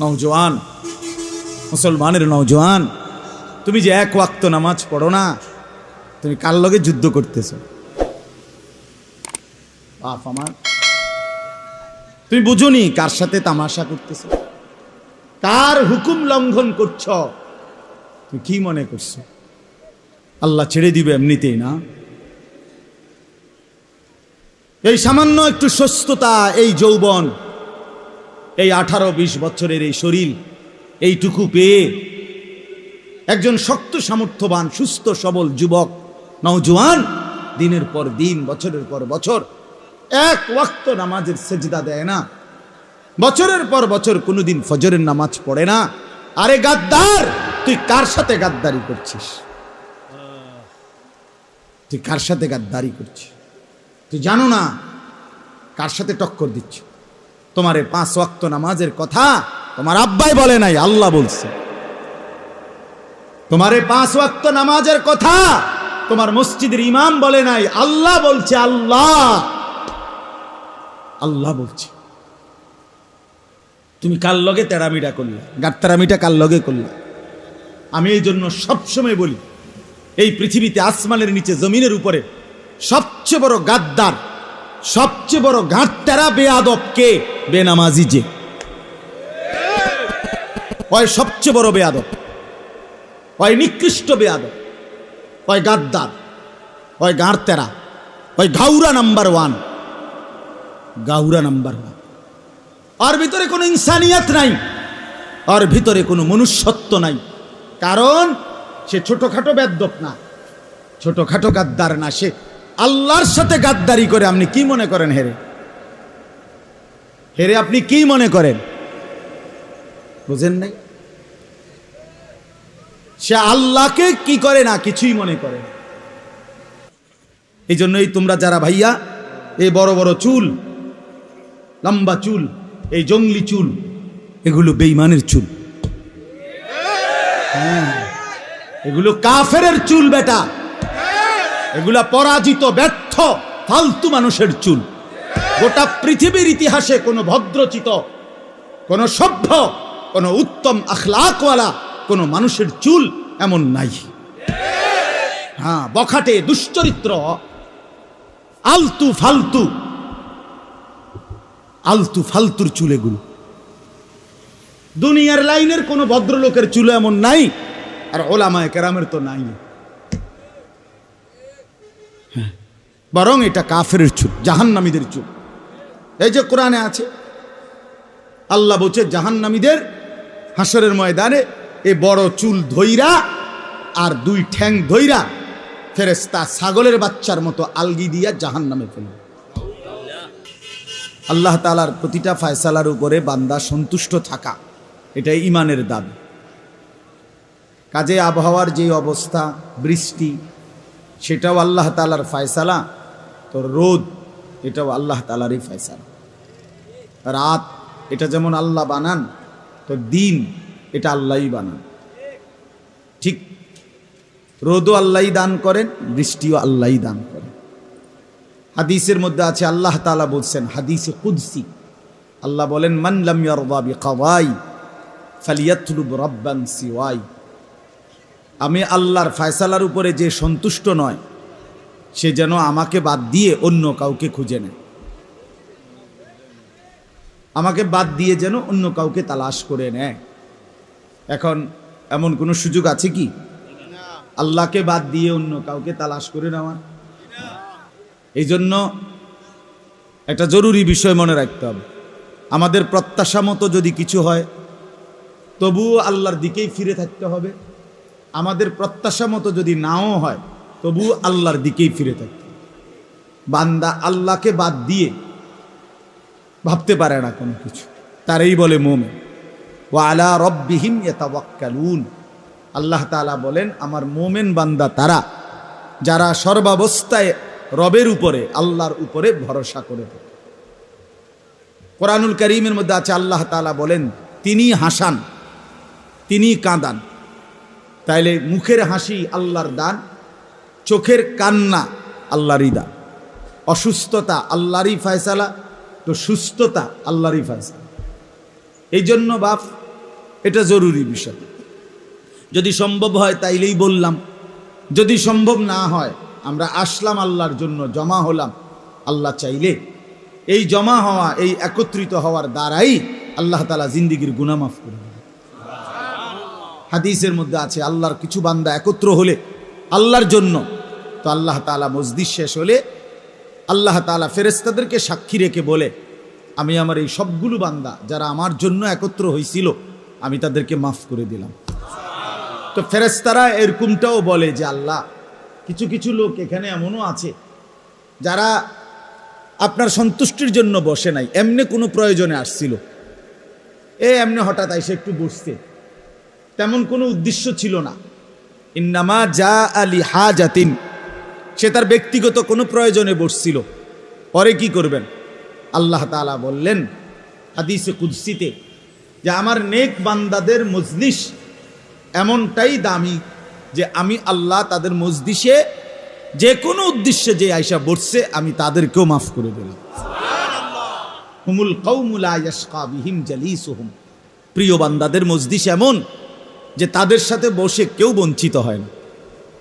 নওজোয়ান, মুসলমানের নওজোয়ান, তুমি যে এক ওয়াক্ত নামাজ পড়ো না, তুমি কার লগে যুদ্ধ করতেছ? বাপ আমার, তুমি বুঝুনি কার সাথে তামাশা করতেছ? কার হুকুম লঙ্ঘন করছ? তুমি কি মনে করছ? আল্লাহ ছেড়ে দিবে এমনিতেই না? এই সামান্য একটু সুস্থতা, এই যৌবন এই আঠারো বিশ বছরের এই শরীর, এইটুকু পেয়ে একজন শক্ত সামর্থ্যবান, সুস্থ, সবল যুবক, নওজোয়ান, দিনের পর দিন, বছরের পর বছর, এক ওয়াক্ত নামাজের সেজদা দেয় না। বছরের পর বছর কোনোদিন ফজরের নামাজ পড়ে না। আরে গাদ্দার, তুই কার সাথে গাদ্দারি করছিস? তুই কার সাথে গাদ্দারি করছিস? তুই জানো না কার সাথে টক্কর দিচ্ছ তোমার পাঁচ ওয়াক্ত নামাজের কথা তোমার আব্বাই বলে নাই, আল্লাহ বলছে। তোমার পাঁচ ওয়াক্ত নামাজের কথা তোমার মসজিদের ইমাম বলে নাই, আল্লাহ বলছে, আল্লাহ। আল্লাহ বলছে। তুমি কার লগে তেরামিটা করলে? গাত্তারামিটা কার লগে করলে? আমি এই জন্য সবসময় বলি, এই পৃথিবীতে আসমানের নিচে জমিনের উপরে সবচেয়ে বড় গাদ্দার সবচেয়ে বড় গাঁটতারা বেয়াদব কে? বেনামাজি যে। হয় সবচেয়ে বড় বেয়াদব? হয় নিকৃষ্ট বেয়াদব? হয় গাদ্দার? হয় গাঁড়তেরা? হয় ঘাউরা নাম্বার ওয়ান। গাউরা নাম্বার ওয়ান। আর ভিতরে কোনো ইনসানিয়াত নাই। আর ভিতরে কোনো মনুষ্যত্ব নাই। কারণ সে ছোটখাটো বেদ্যপ না। ছোটখাটো গাদ্দার না সে। আল্লাহর সাথে গাদ্দারি করে আপনি কি মনে করেন হেরে? হেরে আপনি কি মনে করেন? বুঝেন নাই? সে আল্লাহকে কি করে না কিছুই মনে করে। এই জন্যই তোমরা যারা ভাইয়া এই বড় বড় চুল লম্বা চুল এই জঙ্গলি চুল এগুলো বেইমানের চুল। হ্যাঁ, এগুলো কাফেরের চুল বেটা। এগুলা পরাজিত, ব্যর্থ, ফালতু মানুষের চুল। গোটা পৃথিবীর ইতিহাসে কোনো ভদ্রচিত, কোনো সভ্য, কোনো উত্তম আখলাকওয়ালা কোনো মানুষের চুল এমন নাই। হ্যাঁ বখাটে, দুশ্চরিত্র, আলতু ফালতু, আলতু ফালতুর চুল এগুলো। দুনিয়ার লাইনের কোনো ভদ্রলোকের চুল এমন নাই, আর ওলামায় কেরামের তো নাই। বরং এটা কাফের চুল, জাহান্নামীদের চুল। এই যে কোরআনে আছে, আল্লাহ বলছে, জাহান্নামীদের হাসরের ময়দানে এ বড় চুল ধইরা আর দুই ঠ্যাং ধইরা ফেরেস্তা ছাগলের বাচ্চার মতো আলগি দিয়া জাহান নামে ফেলবে। আল্লাহ তালার প্রতিটা ফায়সালার উপরে বান্দা সন্তুষ্ট থাকা এটাই ইমানের দাবি। কাজে আবহাওয়ার যে অবস্থা, বৃষ্টি, সেটাও আল্লাহ তালার ফায়সালা। তো রোদ, এটাও আল্লাহ তালারই ফায়সালা। রাত, এটা যেমন আল্লাহ বানান তো দিন, এটা আল্লাহই বানান। ঠিক, রোদও আল্লাহই দান করেন, বৃষ্টিও আল্লাহই দান করেন। হাদিসের মধ্যে আছে, আল্লাহ তালা বলছেন, হাদিসে কুদসি। আল্লাহ বলেন, মান লাম ইয়ারদা বিকাওয়াই, ফালিয়াতলুব রাব্বান সিওয়াই। আমি আল্লাহর ফায়সালার উপরে যে সন্তুষ্ট নয় সে যেন আমাকে বাদ দিয়ে অন্য কাউকে খুঁজে নেয়। আমাকে বাদ দিয়ে যেন অন্য কাউকে তালাশ করে নেয়। এখন এমন কোনো সুযোগ আছে কি? আল্লাহকে বাদ দিয়ে অন্য কাউকে তালাশ করে নেওয়া? এই জন্য একটা জরুরি বিষয় মনে রাখতে হবে। আমাদের প্রত্যাশা মতো যদি কিছু হয়, তবুও আল্লাহর দিকেই ফিরে থাকতে হবে। আমাদের প্রত্যাশা মতো যদি নাও হয় তবুও আল্লাহর দিকেই ফিরে থাকতে বান্দা আল্লাহকে বাদ দিয়ে ভাবতে পারে না কোনো কিছু। তারই বলে মোমে ও আলা রব্বিহিম ইয়াতাওয়াক্কালুন। আল্লাহ তাআলা বলেন, আমার মোমেন বান্দা তারা, যারা সর্বাবস্থায় রবের উপরে, আল্লাহর উপরে ভরসা করে থাকে। কোরআনুল করিমের মধ্যে আছে, আল্লাহ তাআলা বলেন, তিনি হাসান, তিনি কাঁদান। তাইলে মুখের হাসি আল্লাহর দান চোখের কান্না আল্লাহরই দান অসুস্থতা, আল্লাহরই ফয়সালা, তো সুস্থতা, আল্লাহরই ফয়সালা। এই জন্য বাপ, এটা জরুরি বিষয়। যদি সম্ভব হয় তাইলেই বললাম। যদি সম্ভব না হয়, আমরা আসলাম আল্লাহর জন্য, জমা হলাম। আল্লাহ চাইলে এই জমা হওয়া, এই একত্রিত হওয়ার দ্বারাই আল্লাহ তালা জিন্দিগির গুনামাফ করে। হাদিসের মধ্যে আছে, আল্লাহর কিছু বান্দা একত্র হলে আল্লাহর জন্য তো আল্লাহ তালা মসজিদ শেষ হলে আল্লাহ তালা ফেরেস্তাদেরকে সাক্ষী রেখে বলে, আমি আমার এই সবগুলো বান্দা যারা আমার জন্য একত্র হয়েছিল আমি তাদেরকে মাফ করে দিলাম। তো ফেরেস্তারা এরকমটাও বলে যে, আল্লাহ, কিছু কিছু লোক এখানে এমনও আছে যারা আপনার সন্তুষ্টির জন্য বসে নাই, এমনি কোনো প্রয়োজনে আসছিল। এ এমনি হঠাৎ এসে একটু বসছে। তেমন কোনো উদ্দেশ্য ছিল না। ইন্নামা যা আলি হা জাতিন সে তার ব্যক্তিগত কোনো প্রয়োজনে বসছিল। পরে কি করবেন? আল্লাহ তাআলা বললেন হাদিসে কুদ্সিতে যে আমার নেক বান্দাদের মজলিস এমনটাই দামি যে আমি আল্লাহ তাদের মজলিসে যে কোনো উদ্দেশ্যে যে আয়সা বসছে আমি তাদেরকেও মাফ করে দিলাম। হুমুল জালিসুহুম। প্রিয় বান্দাদের মজলিস এমন যে তাদের সাথে বসে কেউ বঞ্চিত হয় না।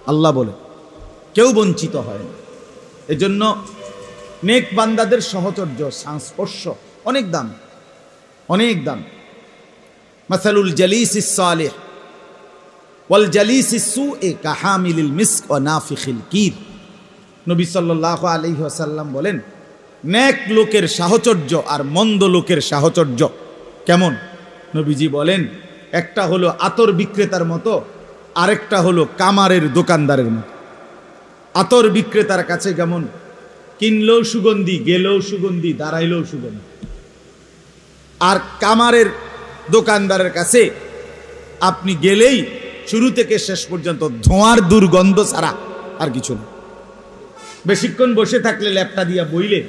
আল্লাহ বলে কেউ বঞ্চিত হয় না। এজন্য নেক বান্দাদের সহচর্য, সংস্পর্শ অনেক দাম। অনেক দাম। মাসালুল জালিস সালেহ ওয়াল জালিস সু এ কাহামিল মিস্ক ও নাফিখিল কির। নবী সাল্লাহ আলহি আসাল্লাম বলেন, নেক লোকের সাহচর্য আর মন্দ লোকের সাহচর্য কেমন? নবীজি বলেন, একটা হলো আতর বিক্রেতার মতো, আরেকটা হলো কামারের দোকানদারের মতো। আতর বিক্রেতার কাছে কেমন কিনলেও সুগন্ধি, গেলেও সুগন্ধি, দাঁড়াইলেও সুগন্ধি। আর কামারের দোকানদারের কাছে আপনি গেলেই শুরু থেকে শেষ পর্যন্ত ধোঁয়ার দুর্গন্ধ ছাড়া আর কিছু না। বেশিক্ষণ বসে থাকলে ল্যাপটা দিয়া বইলে,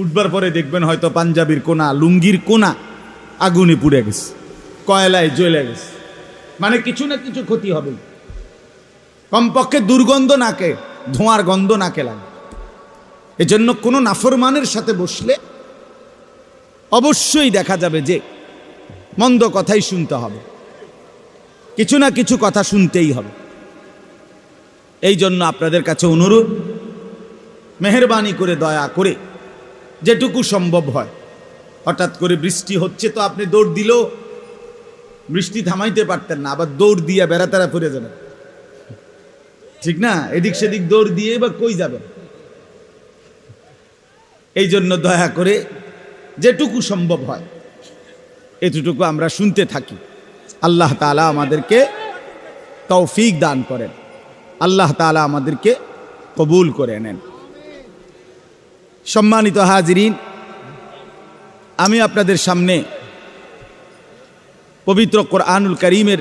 উঠবার পরে দেখবেন হয়তো পাঞ্জাবির কোনা, লুঙ্গির কোনা আগুনে পুড়ে গেছে, কয়লায় জ্বলে গেছে। মানে কিছু না কিছু ক্ষতি হবে কমপক্ষে দুর্গন্ধ নাকে ধোঁয়ার গন্ধ নাকে লাগে এজন্য কোনো নাফরমানের সাথে বসলে অবশ্যই দেখা যাবে যে মন্দ কথাই শুনতে হবে। কিছু না কিছু কথা শুনতেই হবে। এই জন্য আপনাদের কাছে অনুরোধ, মেহরবানি করে, দয়া করে যেটুকু সম্ভব হয়। হঠাৎ করে বৃষ্টি হচ্ছে তো আপনি দৌড় দিলেও বৃষ্টি থামাইতে পারতেন না, আবার দৌড় দিয়ে বেড়াতেরা ফিরে যাবেন। ঠিক না? এদিক সেদিক দৌড় দিয়ে বা কই যাবে? এই জন্য দয়া করে যেটুকু সম্ভব হয়, এতটুকু আমরা শুনতে থাকি। আল্লাহ তালা আমাদেরকে তৌফিক দান করেন। আল্লাহ তালা আমাদেরকে কবুল করে নেন। সম্মানিত হাজিরিন, আমি আপনাদের সামনে পবিত্র কোরআনুল করিমের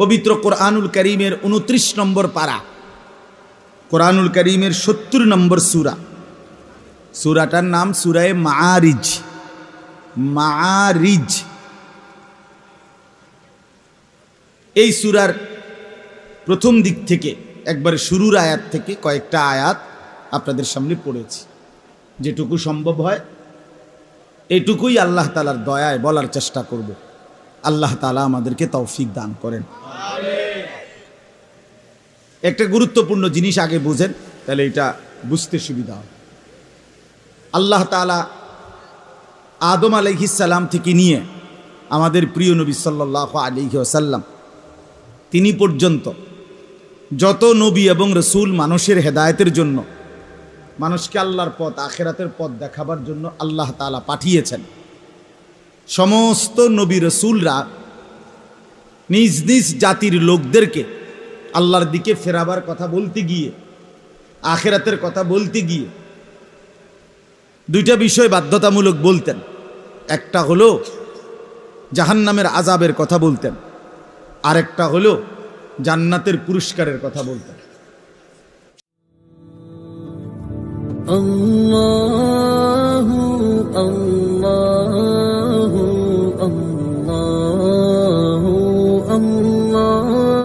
পবিত্র কোরআনুল করিমের উনত্রিশ নম্বর পারা। কোরআনুল করিমের সত্তর নম্বর সুরা। সুরাটার নাম সুরায় মারিজ মারিজ এই সুরার প্রথম দিক থেকে, একবারে শুরুর আয়াত থেকে কয়েকটা আয়াত আপনাদের সামনে পড়েছি। যেটুকু সম্ভব হয়, এটুকুই আল্লাহ তালার দয়ায় বলার চেষ্টা করব। আল্লাহ তালা আমাদেরকে তৌফিক দান করেন। একটা গুরুত্বপূর্ণ জিনিস আগে বুঝেন, তাহলে এটা বুঝতে সুবিধা হয় আল্লাহ তালা আদম আলহিসাল্লাম থেকে নিয়ে আমাদের প্রিয় নবী সাল্লাহ আলিহি আসাল্লাম তিনি পর্যন্ত যত নবী এবং রসুল মানুষের হেদায়তের জন্য, মানুষকে আল্লাহর পথ, আখেরাতের পথ দেখাবার জন্য আল্লাহ তালা পাঠিয়েছেন। সমস্ত নবী রসুলরা নিজ নিজ জাতির লোকদেরকে আল্লাহর দিকে ফেরাবার কথা বলতে গিয়ে, আখেরাতের কথা বলতে গিয়ে দুইটা বিষয় বাধ্যতামূলক বলতেন। একটা হলো জাহান্নামের আজাবের কথা বলতেন। আরেকটা হলো জান্নাতের পুরস্কারের কথা বলতেন। আল্লাহু আল্লাহ।